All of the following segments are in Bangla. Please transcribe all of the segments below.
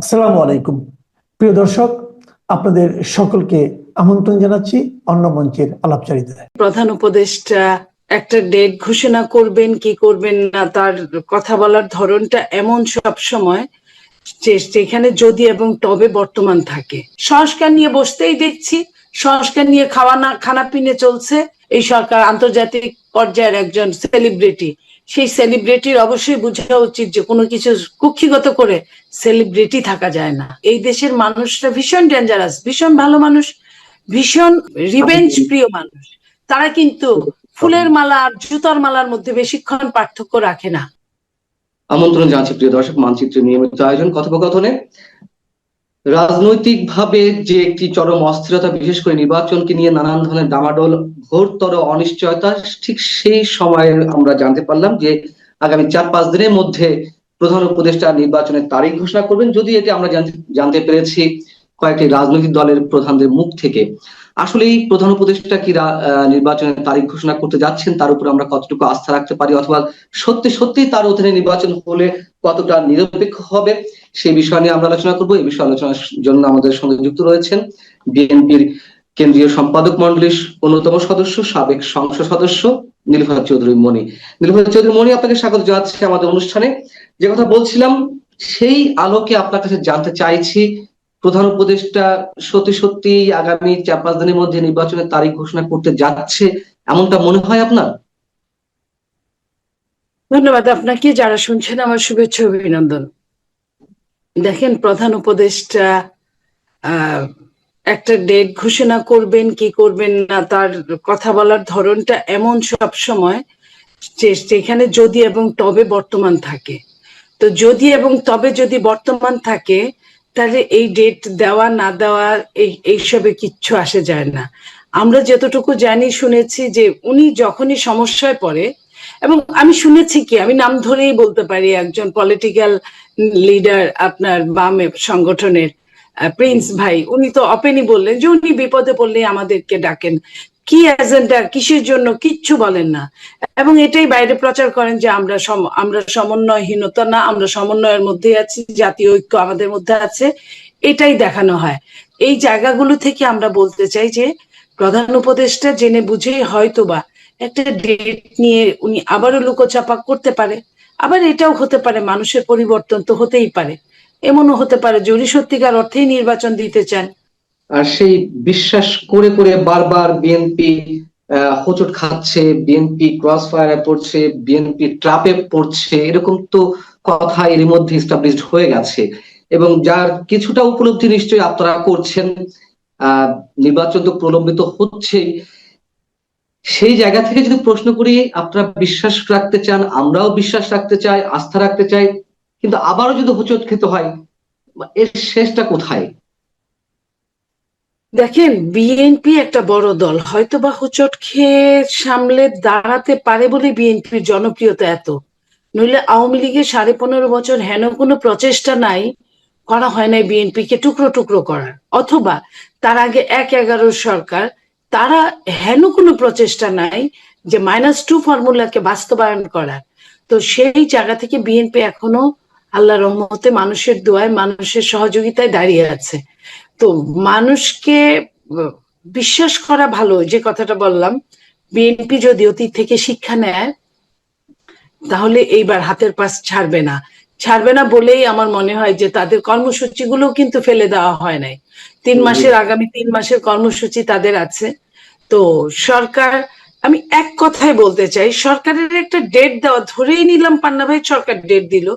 আসসালামু আলাইকুম। প্রিয় দর্শক, আপনাদের সকলকে আমন্ত্রণ জানাচ্ছি অন্য মঞ্চের আলাপচারিতায়। প্রধান উপদেষ্টা, একটা ডেট ঘোষণা করবেন, কি করবেন না, তার কথা বলার ধরনটা এমন সব সময় যে যেখানে যদি এবং তবে বর্তমান থাকে। সংস্কার নিয়ে বসতেই দেখছি, সংস্কার নিয়ে খাওয়া না খানা পিনে চলছে। এই সরকার আন্তর্জাতিক পর্যায়ের একজন সেলিব্রিটি সেই সেলিব্রিটির অবশ্যই বোঝা উচিত যে কোনো কিছু কুক্ষিগত করে সেলিব্রিটি থাকা যায় না। এই দেশের মানুষরা ভীষণ ডেঞ্জারাস ভীষণ ভালো মানুষ ভীষণ রিভেঞ্জ প্রিয় মানুষ। তারা কিন্তু ফুলের মালা আর জুতার মালার মধ্যে বেশিক্ষণ পার্থক্য রাখে না। আমন্ত্রণ জানাচ্ছি প্রিয় দর্শক মানচিত্রের নিয়মিত আয়োজন কথোপকথনে রাজনৈতিকভাবে যে একটি চরম অস্থিরতা, বিশেষ করে নির্বাচনকে নিয়ে নানান ধরনের ডামাডোল ঘোরতর অনিশ্চয়তা, ঠিক সেই সময়ে আমরা জানতে পারলাম যে আগামী চার পাঁচ দিনের মধ্যে প্রধান উপদেষ্টা নির্বাচনের তারিখ ঘোষণা করবেন। যদি এটি আমরা জানতে জানতে পেরেছি কয়েকটি রাজনৈতিক দলের প্রধানদের মুখ থেকে। আসলে এই প্রধান উপদেষ্টা কি নির্বাচনের তারিখ ঘোষণা করতে যাচ্ছেন, তার উপর আমরা কতটুকু আস্থা রাখতে পারি? অথবা সত্যি সত্যি তার অধীনে নির্বাচন হলে কতটা নিরপেক্ষ হবে? সেই বিষয় নিয়ে আমরা আলোচনা করব। এই বিষয়ে আলোচনার জন্য আমাদের সঙ্গে যুক্ত রয়েছেন বিএনপির কেন্দ্রীয় সম্পাদক মন্ডলীর অন্যতম সদস্য, সাবেক সংসদ সদস্য নীলফার চৌধুরী মণি। নীলফার চৌধুরী মণি, আপনাকে স্বাগত জানাচ্ছি আমাদের অনুষ্ঠানে। যে কথা বলছিলাম, সেই আলোকে আপনার কাছে জানতে চাইছি প্রধান উপদেষ্টা সত্যি সত্যি আগামী চার পাঁচ দিনের মধ্যে নির্বাচনের তারিখ ঘোষণা করতে যাচ্ছে, এমনটা মনে হয় আপনার? ধন্যবাদ, আপনাকে যারা শুনছেন আমার শুভেচ্ছা অভিনন্দন। দেখেন, প্রধান উপদেষ্টা একটা ডেট ঘোষণা করবেন, কি করবেন না, তার কথা বলার ধরনটা এমন সব সময় যে যেখানে যদি এবং তবে বর্তমান থাকে। তো যদি এবং তবে যদি বর্তমান থাকে তাহলে এই ডেট দেওয়া, না দেওয়া, এই, এইসবে কিচ্ছু আসে যায় না। আমরা যতটুকু জানি, শুনেছি যে উনি যখনই সমস্যায় পড়ে, এবং আমি শুনেছি কি, আমি নাম ধরেই বলতে পারি, একজন পলিটিক্যাল লিডার আপনার বাম সংগঠনের প্রিন্স ভাই, উনি তো অপেনই বললেন যে উনি বিপদে পড়লে আমাদেরকে ডাকেন। কি এজেন্ডা কিসের জন্য কিচ্ছু বলেন না। এবং এটাই বাইরে প্রচার করেন যে আমরা আমরা সমন্বয়হীনতা না, আমরা সমন্বয়ের মধ্যে আছি, জাতীয় ঐক্য আমাদের মধ্যে আছে, এটাই দেখানো হয়। এই জায়গাগুলো থেকে আমরা বলতে চাই যে, প্রধান উপদেষ্টা জেনে বুঝেই হয়তোবা একটা ডেট নিয়ে উনি আবারও লুকোচাপা করতে পারে। আবার এটাও হতে পারে, মানুষের পরিবর্তন তো হতেই পারে। এমনও হতে পারে যে সত্যিকার অর্থেই নির্বাচন দিতে চান। আর সেই বিশ্বাস করে করে বারবার বিএনপি হোঁচট খাচ্ছে বিএনপি ক্রস ফায়ারে পড়ছে বিএনপি ট্রাপে পড়ছে, এরকম তো কথা এর মধ্যে এস্টাবলিশড হয়ে গেছে। এবং যার কিছুটা উপলব্ধি নিশ্চয়ই আপনারা করছেন নির্বাচন তো প্রলম্বিত হচ্ছেই। সেই জায়গা থেকে যদি প্রশ্ন করি, আপনারা বিশ্বাস রাখতে চান, আমরাও বিশ্বাস রাখতে চাই, আস্থা রাখতে চাই, কিন্তু আবারও যদি হোঁচট খেতে হয়, এর শেষটা কোথায়? দেখেন বিএনপি একটা বড় দল হয়তো বা হুচট খেয়ে সামলে দাঁড়াতে পারে বলে বিএনপির জনপ্রিয়তা এত। নইলে আওয়ামী লীগের সাড়ে পনেরো বছর হেন কোনো প্রচেষ্টা নাই, করা হয় নাই বিএনপি কে টুকরো টুকরো করার। অথবা তার আগে এক এগারোর সরকার, তারা হেন কোনো প্রচেষ্টা নাই যে মাইনাস টু ফর্মুলাকে বাস্তবায়ন করার। তো সেই জায়গা থেকে বিএনপি এখনও আল্লাহ রহমতে মানুষের দোয়ায়, মানুষের সহযোগিতায় দাঁড়িয়ে আছে। তো মানুষকে বিশ্বাস করা ভালো যে কথাটা বললাম বিএনপি যদি অতীত থেকে শিক্ষা নেয় তাহলে এইবার হাতের পাশ ছাড়বে না। ছাড়বে না বলেই আমার মনে হয় যে তাদের কর্মসূচিগুলো কিন্তু ফেলে দেওয়া হয় নাই। তিন মাসের আগামী তিন মাসের কর্মসূচি তাদের আছে। তো সরকার আমি এক কথায় বলতে চাই সরকারের একটা ডেট দেওয়া ধরেই নিলাম পান্না ভাই সরকার ডেট দিল।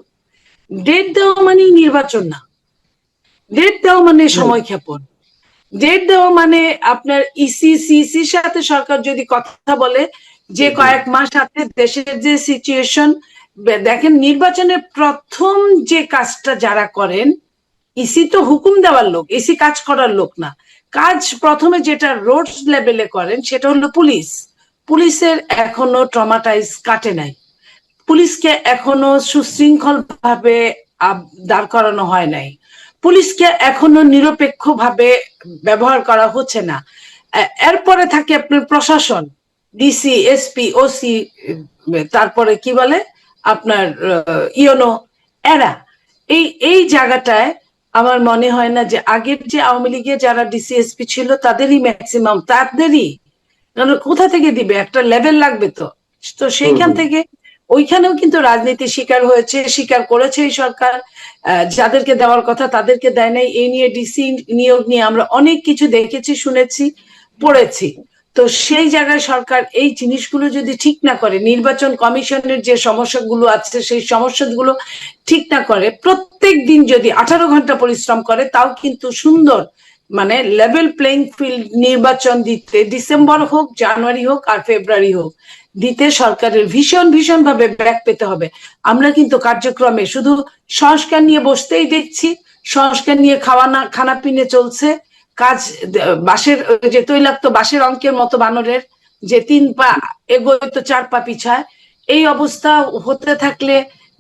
ডেট দেওয়া মানেই নির্বাচন না। ডেট দেওয়া মানে সময় ক্ষেপণ। ডেট দেওয়া মানে আপনার ইসি সিসির সাথে সরকার যদি কথা বলে যে কয়েক মাস হাতে দেশের যে সিচুয়েশন দেখেন নির্বাচনের প্রথম যে কাজটা যারা করেন ইসি তো হুকুম দেওয়ার লোক ইসি কাজ করার লোক না। কাজ প্রথমে যেটা রোড লেভেলে করেন সেটা হলো পুলিশ। পুলিশের এখনও ট্রমাটাইজ কাটে নাই। পুলিশকে এখনও সুশৃঙ্খল ভাবে দাঁড় করানো হয় নাই। পুলিশকে এখনও নিরপেক্ষ ভাবে ব্যবহার করা হচ্ছে না। এরপরে থাকে আপনার প্রশাসন ডিসি এসপি ওসি তারপরে কি বলে? আপনার ইয়নো এরা। এই এই জায়গাটায় আমার মনে হয় না যে আগের যে আওয়ামী লীগের যারা ডিসিএসপি ছিল তাদেরই ম্যাক্সিমাম তাদেরই। কোথা থেকে দিবে? একটা লেভেল লাগবে তো। তো সেইখান থেকে ওইখানেও কিন্তু রাজনীতি শিকার হয়েছে স্বীকার করেছে এই সরকার। যাদেরকে দেওয়ার কথা তাদেরকে দেয় নাই। এই নিয়ে ডিসি নিয়োগ নিয়ে আমরা অনেক কিছু দেখেছি, শুনেছি, পড়েছি। তো সেই জায়গায় সরকার এই জিনিসগুলো যদি ঠিক না করে, নির্বাচন কমিশনের যে সমস্যাগুলো আছে, সেই সমস্যাগুলো ঠিক না করে প্রত্যেক দিন যদি আঠারো ঘণ্টা পরিশ্রম করে, তাও কিন্তু সুন্দর মানে লেভেল প্লেইং ফিল্ড নির্বাচন দিতে ডিসেম্বর হোক জানুয়ারি হোক আর ফেব্রুয়ারি হোক, দিতে সরকারের ভীষণ ভীষণ ভাবে ব্যাক পেতে হবে। আমরা কিন্তু কার্যক্রমে শুধু সংস্কার নিয়ে বসতেই দেখছি, সংস্কার নিয়ে খাওয়া না খানা পিনে চলছে। কাজ ওই যে তৈলাক্ত বাঁশের অঙ্কের মতো বানরের যে তিন পা, এগোয় তো চার পা পিছায়। এই অবস্থা হতে থাকলে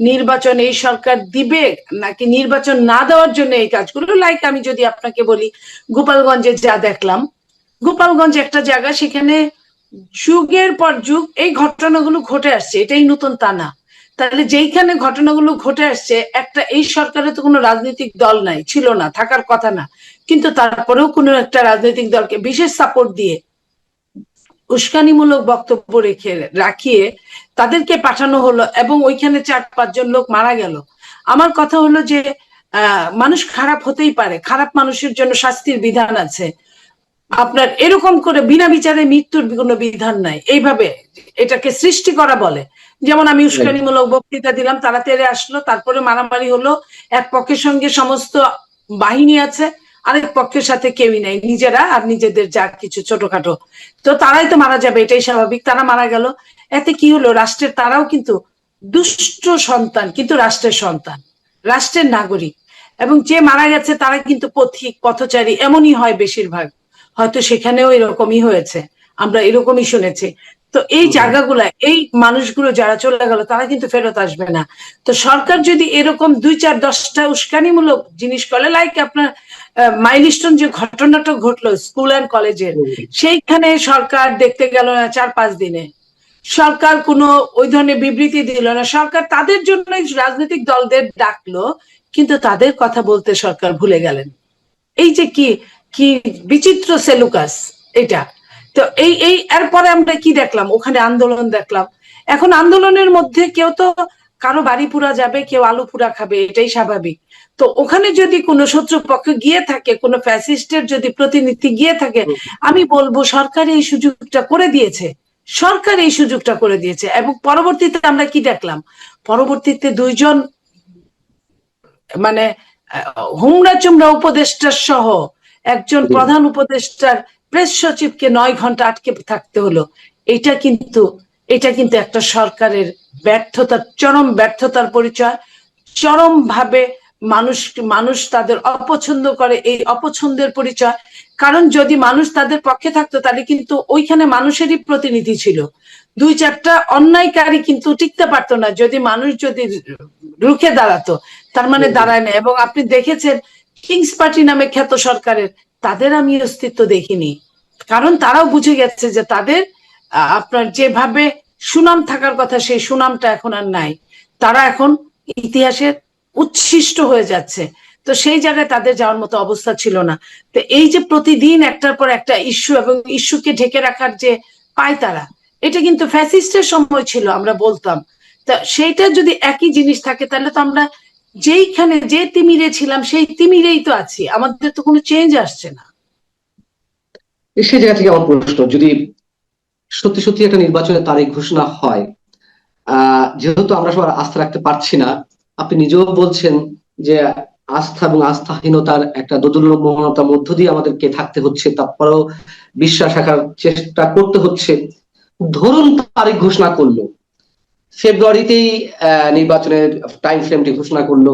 নির্বাচন এই সরকার দিবে নাকি নির্বাচন না দেওয়ার জন্য এই কাজগুলো? লাইক আমি যদি আপনাকে বলি, গোপালগঞ্জে যা দেখলাম, গোপালগঞ্জ একটা জায়গা সেখানে যুগের পর যুগ এই ঘটনাগুলো ঘটে আসছে, এটাই নতুন তা না। তাহলে যেইখানে ঘটনাগুলো ঘটে আসছে, একটা এই সরকারে তো কোনো রাজনৈতিক দল নাই, ছিল না, থাকার কথা না। কিন্তু তারপরেও কোনো একটা রাজনৈতিক দলকে বিশেষ সাপোর্ট দিয়ে উস্কানিমূলক বক্তব্য রেখে রাখিয়ে তাদেরকে পাঠানো হলো এবং ওইখানে চার পাঁচজন লোক মারা গেল। আমার কথা হলো যে মানুষ খারাপ হতেই পারে। খারাপ মানুষের জন্য শাস্তির বিধান আছে। আপনার এরকম করে বিনা বিচারে মৃত্যুর কোনো বিধান নাই। এইভাবে এটাকে সৃষ্টি করা বলে। যেমন আমি উস্কানিমূলক বক্তৃতা দিলাম, তারা তেরে আসলো, তারপরে মারামারি হলো, এক পক্ষের সঙ্গে সমস্ত বাহিনী আছে আরেক পক্ষের সাথে কেউই নাই, নিজেরা আর নিজেদের যা কিছু ছোটখাটো। তো তারাই তো মারা যাবে, এটাই স্বাভাবিক, তারা মারা গেল। এতে কি হলো? রাষ্ট্রের, তারাও কিন্তু দুষ্ট সন্তান, কিন্তু রাষ্ট্রের সন্তান, রাষ্ট্রের নাগরিক। এবং যে মারা গেছে, তারা কিন্তু পথিক, পথচারী, এমনই হয় বেশিরভাগ। হয়তো সেখানেও এরকমই হয়েছে, আমরা এরকমই শুনেছি। তো এই। জায়গাগুলা এই মানুষগুলো যারা চলে গেল তারা কিন্তু ফেরত আসবে না। তো সরকার যদি এরকম দুই চার দশটা উস্কানিমূলক জিনিস করে লাইক আপনার মাইলস্টোন যে ঘটনাটা ঘটলো স্কুল অ্যান্ড কলেজের সেইখানে সরকার দেখতে গেল না চার পাঁচ দিনে। সরকার কোনো ওই ধরনের বিবৃতি দিল না। সরকার তাদের জন্য রাজনৈতিক দলদের ডাকলো কিন্তু তাদের কথা বলতে সরকার ভুলে গেলেন। এই যে কি কি বিচিত্র সেলুকাস এটা। তো এই এই এরপরে আমরা কি দেখলাম? ওখানে আন্দোলন দেখলাম। এখন আন্দোলনের মধ্যে কেউ তো কারও বাড়ি পুরা যাবে কেউ আলু পুরা খাবে এটাই স্বাভাবিক। তো ওখানে যদি কোনো শত্রুপক্ষ গিয়ে থাকে কোনো ফ্যাসিস্টের যদি প্রতিনিধি গিয়ে থাকে আমি বলব সরকার এই সুযোগটা করে দিয়েছে। সরকার এই সুযোগটা করে দিয়েছে। এবং পরবর্তীতে আমরা কি দেখলাম? পরবর্তীতে দুইজন মানে আহ, হুমড়া চুমড়া উপদেষ্টার সহ একজন প্রধান উপদেষ্টার প্রেস সচিবকে নয় ঘণ্টা আটকে থাকতে হলো। এটা কিন্তু এটা কিন্তু একটা সরকারের ব্যর্থতার চরম ব্যর্থতার পরিচয়। চরম ভাবে মানুষ মানুষ তাদের অপছন্দ করে এই অপছন্দের পরিচয়। কারণ যদি মানুষ তাদের পক্ষে থাকতো তাহলে কিন্তু ওইখানে মানুষেরই প্রতিনিধি ছিল। দুই চারটা অন্যায়কারী কিন্তু টিকতে পারতো না। যদি মানুষ যদি রুখে দাঁড়াতো তার মানে দাঁড়ায় না এবং আপনি দেখেছেন কিংস পার্টি নামে খ্যাত সরকারের তাদের আমি অস্তিত্ব দেখিনি। কারণ তারাও বুঝে গেছে যে তাদের আপনার যেভাবে সুনাম থাকার কথা সেই সুনামটা এখন আর নাই। তারা এখন ইতিহাসের উচ্ছিষ্ট হয়ে যাচ্ছে। তো সেই জায়গায় তাদের যাওয়ার মতো অবস্থা ছিল না। তো এই যে প্রতিদিন একটার পর একটা ইস্যু এবং ইস্যুকে ঢেকে রাখার যে পায় তারা, এটা কিন্তু ফ্যাসিস্টের সময় ছিল, আমরা বলতাম। তা সেইটা যদি একই জিনিস থাকে, তাহলে তো আমরা যেইখানে যে তিমিরে ছিলাম, সেই তিমিরেই তো আছি। আমাদের তো কোনো চেঞ্জ আসছে না। সেই জায়গা থেকে আমার প্রশ্ন, যদি সত্যি সত্যি একটা নির্বাচনের তারিখ ঘোষণা হয় যেহেতু আমরা সবার আস্থা রাখতে পারছি না, আপনি নিজেও বলছেন যে আস্থা এবং আস্থাহীনতার একটা দোদুল্যমতার মধ্য দিয়ে আমাদেরকে থাকতে হচ্ছে, তারপরেও বিশ্বাস রাখার চেষ্টা করতে হচ্ছে। ধরুন তারিখ ঘোষণা করল ফেব্রুয়ারিতেই নির্বাচনের টাইম ফ্রেমটি ঘোষণা করল।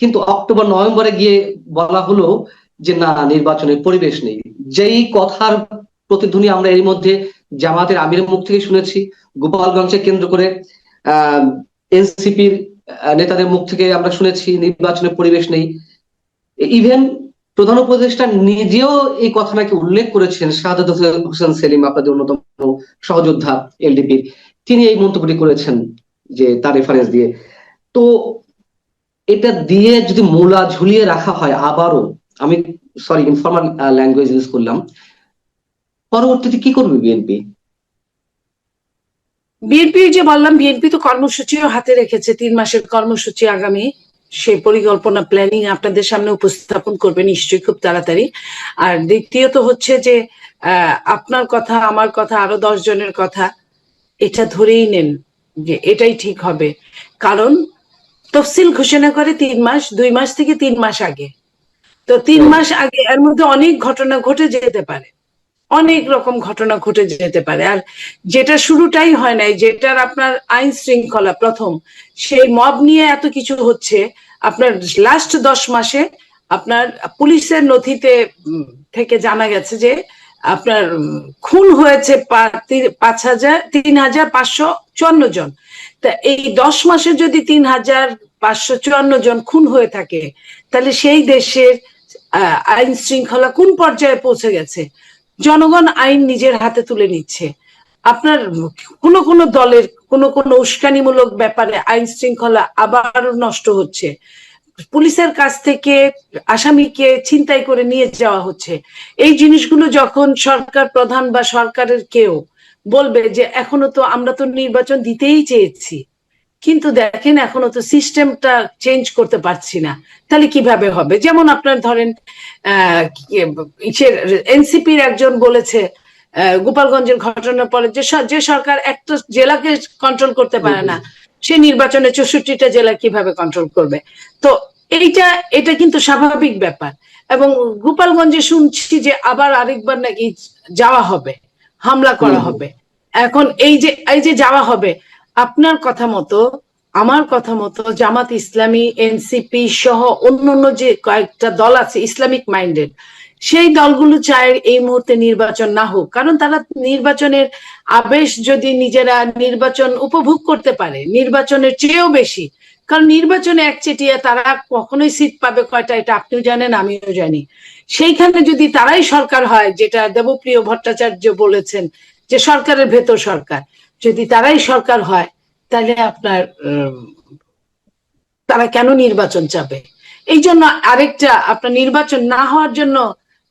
কিন্তু অক্টোবর, নভেম্বরে গিয়ে বলা হলো যে, না, নির্বাচনের পরিবেশ নেই। যেই কথার প্রতিধ্বনি আমরা এর মধ্যে জামাতের আমিরের মুখ থেকে শুনেছি। গোপালগঞ্জকে কেন্দ্র করে এনসিপির নেতাদের মুখ থেকে আমরা শুনেছি, নির্বাচনের পরিবেশ নেই। ইভেন প্রধান উপদেষ্টা নিজেও এই কথা নাকি উল্লেখ করেছেন, শাহাদত হোসেন সেলিম, আপনাদের অন্যতম সহযোদ্ধা, এলডিপির। তিনি এই মন্তব্যটি করেছেন যে তার রেফারেন্স দিয়ে। তো এটা দিয়ে যদি মূলা ঝুলিয়ে রাখা হয় আবারও, আমি সরি ইনফর্মাল ল্যাঙ্গুয়েজ ইউজ করলাম, পরবর্তীতে কি করবে বিএনপি বিএনপি যে বললাম বিএনপি তো কর্মসূচিও হাতে রেখেছে, তিন মাসের কর্মসূচি আগামী। সেই পরিকল্পনা প্ল্যানিং আপনাদের সামনে উপস্থাপন করবে নিশ্চয়ই খুব তাড়াতাড়ি। আর দ্বিতীয়ত হচ্ছে যে আপনার কথা, আমার কথা, আরও দশ জনের কথা এটা ধরেই নেন যে এটাই ঠিক হবে। কারণ তফসিল ঘোষণা করে তিন মাস, দুই মাস থেকে তিন মাস আগে। তো তিন মাস আগে এর মধ্যে অনেক ঘটনা ঘটে যেতে পারে। অনেক রকম ঘটনা ঘটে যেতে পারে। আর যেটা শুরুটাই হয় নাই, যেটার আপনার আইন শৃঙ্খলা প্রথম, সেই মব নিয়ে এত কিছু হচ্ছে, আপনার লাস্ট দশ মাসে আপনার পুলিশের নথিতে থেকে জানা গেছে যে আপনার খুন হয়েছে পাঁচ হাজার, তিন হাজার পাঁচশো চুয়ান্ন জন। তা এই দশ মাসে যদি তিন হাজার পাঁচশো চুয়ান্ন জন খুন হয়ে থাকে, তাহলে সেই দেশের আইন শৃঙ্খলা কোন পর্যায়ে পৌঁছে গেছে? জনগণ আইন নিজের হাতে তুলে নিচ্ছে। আপনার কোন কোন দলের কোন কোন উস্কানিমূলক ব্যাপারে আইন শৃঙ্খলা আবার নষ্ট হচ্ছে। পুলিশের কাছ থেকে আসামিকে ছিনতাই করে নিয়ে যাওয়া হচ্ছে। এই জিনিসগুলো যখন সরকার প্রধান বা সরকারের কেউ বলবে যে এখনও তো আমরা তো নির্বাচন দিতেই চেয়েছি। কিন্তু দেখেন এখনও তো সিস্টেমটা চেঞ্জ করতে পারছি না। তাহলে কীভাবে হবে? যেমন আপনার ধরেন আহ এনসিপির একজন বলেছে আহ, গোপালগঞ্জের ঘটনার পরে যে যে সরকার একটা জেলাকে কন্ট্রোল করতে পারে না সে নির্বাচনে চৌষট্টিটা জেলা কীভাবে কন্ট্রোল করবে? তো এইটা এটা কিন্তু স্বাভাবিক ব্যাপার। এবং গোপালগঞ্জে শুনছি যে আবার আরেকবার নাকি যাওয়া হবে হামলা করা হবে। এখন এই যে এই যে যাওয়া হবে আপনার কথা মতো আমার কথা মতো জামাত ইসলামী এনসিপি সহ অন্যান্য যে কয়েকটা দল আছে ইসলামিক মাইন্ডেড সেই দলগুলো চায় এই মুহূর্তে নির্বাচন না হোক। কারণ তারা নির্বাচনের আবেশ যদি নিজেরা নির্বাচন উপভোগ করতে পারে নির্বাচনের চেয়েও বেশি কারণ নির্বাচনে একচেটিয়া তারা কখনোই সিট পাবে কয়টা এটা আপনিও জানেন, আমিও জানি। সেইখানে যদি তারাই সরকার হয়, যেটা দেবপ্রিয় ভট্টাচার্য বলেছেন, যে সরকারের ভেতর সরকার, যদি তারাই সরকার হয়, তাহলে আপনার তারা কেন নির্বাচন চাবে? এই জন্য আরেকটা, আপনার নির্বাচন না হওয়ার জন্য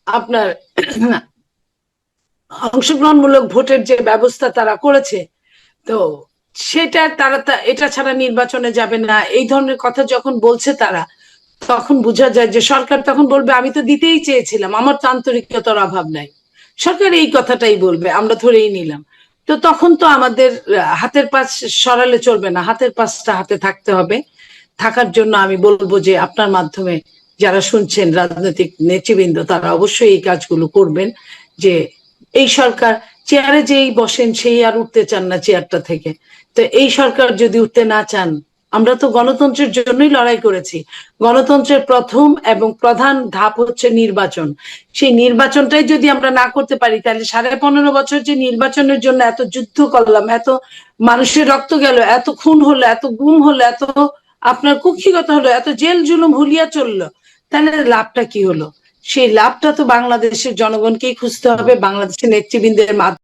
আপনার অংশগ্রহণমূলক ভোটের যে ব্যবস্থা তারা করেছে, তো সেটা তারা এটা ছাড়া নির্বাচনে যাবে না। এই ধরনের কথা যখন বলছে তারা, তখন বোঝা যায় যে সরকার তখন বলবে, আমি তো দিতেই চেয়েছিলাম, আমার তো আন্তরিকতার অভাব নাই। সরকার এই কথাটাই বলবে, আমরা ধরেই নিলাম। তো তখন তো আমাদের হাতের পাশ সরালে চলবে না, হাতের পাশটা হাতে থাকতে হবে। থাকার জন্য আমি বলব যে আপনার মাধ্যমে যারা শুনছেন, রাজনৈতিক নেতৃবৃন্দ, তারা অবশ্যই এই কাজগুলো করবেন, যে এই সরকার চেয়ারে যেই বসেন, সেই আর উঠতে চান না চেয়ারটা থেকে। তো এই সরকার যদি উঠতে না চান, আমরা তো গণতন্ত্রের জন্যই লড়াই করেছি। গণতন্ত্রের প্রথম এবং প্রধান ধাপ হচ্ছে নির্বাচন। সেই নির্বাচনটাই যদি আমরা না করতে পারি, তাহলে সাড়ে পনেরো বছর যে নির্বাচনের জন্য এত যুদ্ধ করলাম, এত মানুষের রক্ত গেল, এত খুন হলো, এত গুম হলো, এত আপনার কুক্ষিগত হলো, এত জেল জুলুম হুলিয়া চলল, তাহলে লাভটা কি হলো? সেই লাভটা তো বাংলাদেশের জনগণকেই খুঁজতে হবে, বাংলাদেশের নেতৃবৃন্দের মাধ্যমে